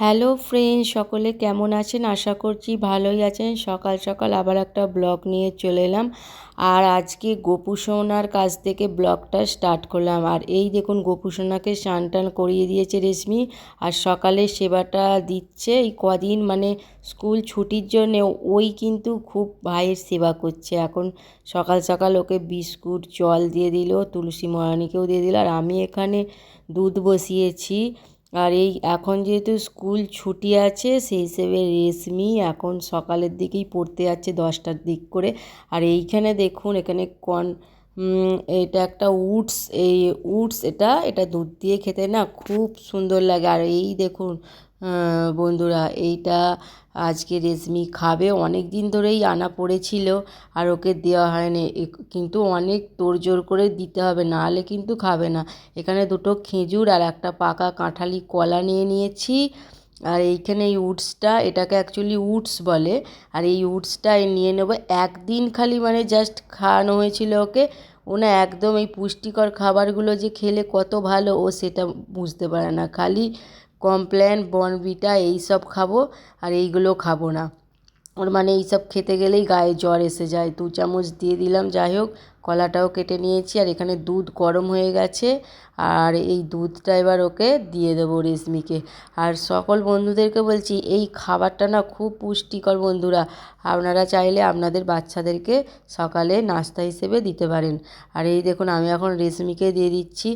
Hello friend সকলে কেমন আছেন? আশা করছি ভালোই আছেন। সকাল সকাল আবার একটা ব্লগ নিয়ে চলে এলাম। আর আজকে গোপু সোনার কাছ থেকে ব্লগটা স্টার্ট করলাম। আর এই দেখুন, গোপু সোনাকে স্নান টান করিয়ে দিয়েছে রেশমি। আর সকালে সেবাটা দিচ্ছে এই কদিন মানে স্কুল ছুটির জন্য। ওই কিন্তু খুব ভাইয়ের সেবা করছে। এখন সকাল সকাল ওকে বিস্কুট, জল দিয়ে দিল, তুলসী মহারানীকেও দিয়ে দিল। আর আমি এখানে দুধ বসিয়েছি। আর এই এখন যেহেতু স্কুল ছুটি আছে, সেই হিসেবে রেশমি এখন সকালের দিকেই পড়তে যাচ্ছে দশটার দিক করে। আর এইখানে দেখুন, এখানে কন এটা একটা উডস এই উডস এটা এটা দুধ দিয়ে খেতে না খুব সুন্দর লাগে। আর এই দেখুন বন্ধুরা, এইটা আজকে রেশমি খাবে। অনেক দিন ধরেই আনা পড়েছিল আর ওকে দেওয়া হয়নি। কিন্তু অনেক তোড়জোড় করে দিতে হবে নাহলে কিন্তু খাবে না। এখানে দুটো খেজুর আর একটা পাকা কাঁঠালি কলা নিয়ে নিয়েছি। আর এইখানে এই উডসটা এটাকে অ্যাকচুয়ালি উডস বলে। আর এই উডসটা নিয়ে নেব। একদিন খালি মানে জাস্ট খাওয়ানো হয়েছিল ওকে। ও না একদম এই পুষ্টিকর খাবারগুলো যে খেলে কত ভালো, ও সেটা বুঝতে পারে না। খালি কমপ্ল্যান বনভিটা এইসব খাব আর এইগুলো খাব না। ওর মানে এইসব খেতে গেলেই গায়ে জ্বর এসে যায়। দু চামচ দিয়ে দিলাম, যাই হোক কলাটাও কেটে নিয়েছি, আর এখানে দুধ গরম হয়ে গেছে, আর এই দুধটা এবার ওকে দিয়ে দেবো রেশমিকে। আর সকল বন্ধুদেরকে বলছি, এই খাবারটা না খুব পুষ্টিকর বন্ধুরা, আপনারা চাইলে আপনাদের বাচ্চাদেরকে সকালে নাস্তা হিসেবে দিতে পারেন। আর এই দেখুন, আমি এখন রেশমিকে দিয়ে দিচ্ছি।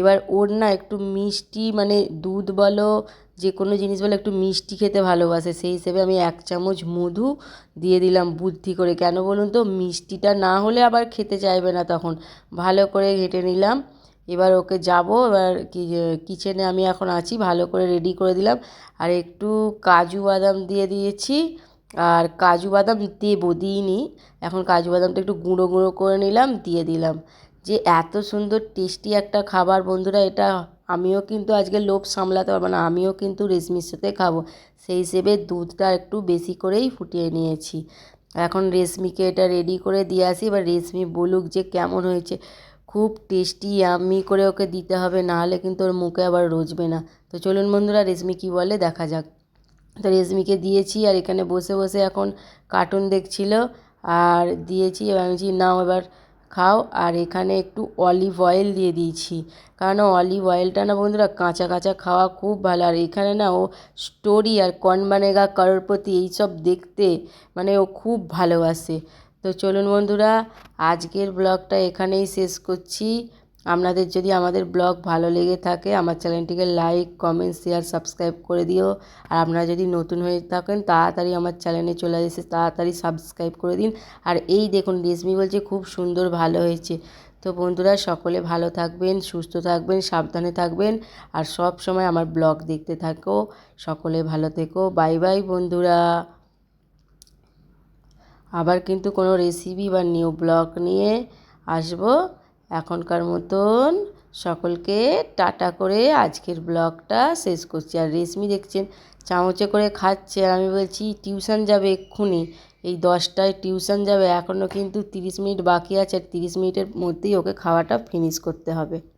এবার ওর না একটু মিষ্টি মানে দুধ বলো, যে কোনো জিনিস বলো, একটু মিষ্টি খেতে ভালোবাসে, সেই হিসেবে আমি এক চামচ মধু দিয়ে দিলাম বুদ্ধি করে। কেন বলুন তো, মিষ্টিটা না হলে আবার খেতে চাইবে না তখন। ভালো করে ঘেঁটে নিলাম। এবার ওকে যাব, এবার কিচেনে আমি এখন আছি, ভালো করে রেডি করে দিলাম। আর একটু কাজু বাদাম দিয়ে দিয়েছি। আর কাজু বাদাম দেবো দিইনি এখন কাজু বাদামটা একটু গুঁড়ো গুঁড়ো করে নিলাম, দিয়ে দিলাম। যে এত সুন্দর টেস্টি একটা খাবার বন্ধুরা, এটা আমিও কিন্তু আজকে লোভ সামলাতে পারব না, আমিও কিন্তু রেশমির সাথে খাব। সেই হিসেবে দুধটা একটু বেশি করেই ফুটিয়ে নিয়েছি। এখন রেশমিকে এটা রেডি করে দিয়ে আসি। এবার রেশমি বলুক যে কেমন হয়েছে। খুব টেস্টি আমি করে ওকে দিতে হবে নাহলে কিন্তু ওর মুখে আবার রোজবে না। তো চলুন বন্ধুরা, রেশমি কী বলে? দেখা যাক। তো রেশমিকে দিয়েছি আর এখানে বসে বসে এখন কার্টুন দেখছিল। আর দিয়েছি, এবার আমি নাও এবার খাও আর এখানে একটু অলিভ অয়েল দিয়ে দিয়েছি। কারণ অলিভ অয়েলটা না বন্ধুরা কাঁচা কাঁচা খাওয়া খুব ভালো। আর এখানে না ও স্টোরি আর কন বানেগা করোড়পতি এইসব দেখতে মানে ও খুব ভালোবাসে। তো চলুন বন্ধুরা, আজকের ব্লগটা এখানেই শেষ করছি। আপনাদের যদি আমাদের ব্লগ ভালো লেগে থাকে, আমার চ্যানেলটিকে লাইক কমেন্ট শেয়ার সাবস্ক্রাইব করে দিও। আর আপনারা যদি নতুন হয়ে থাকেন, তাড়াতাড়ি আমার চ্যানেলে চলে এসে তাড়াতাড়ি সাবস্ক্রাইব করে দিন। আর এই দেখুন, রেশমি বলছে খুব সুন্দর ভালো হয়েছে। তো বন্ধুরা, সকলে ভালো থাকবেন, সুস্থ থাকবেন, সাবধানে থাকবেন। আর সব সময় আমার ব্লগ দেখতে থাকো। সকলে ভালো থেকো। বাই বাই বন্ধুরা। আবার কিন্তু কোনো রেসিপি বা নিউ ব্লগ নিয়ে আসব। এখনকার মতন সকলকে টাটা করে আজকের ব্লগটা শেষ করছি। আর রেশমি দেখছেন, চামচে করে খাচ্ছে। আর আমি বলছি, টিউশন যাবে এক্ষুনি। এই দশটায় টিউশন যাবে। এখনও কিন্তু তিরিশ মিনিট বাকি আছে। আর তিরিশ মিনিটের মধ্যেই ওকে খাওয়াটা ফিনিশ করতে হবে।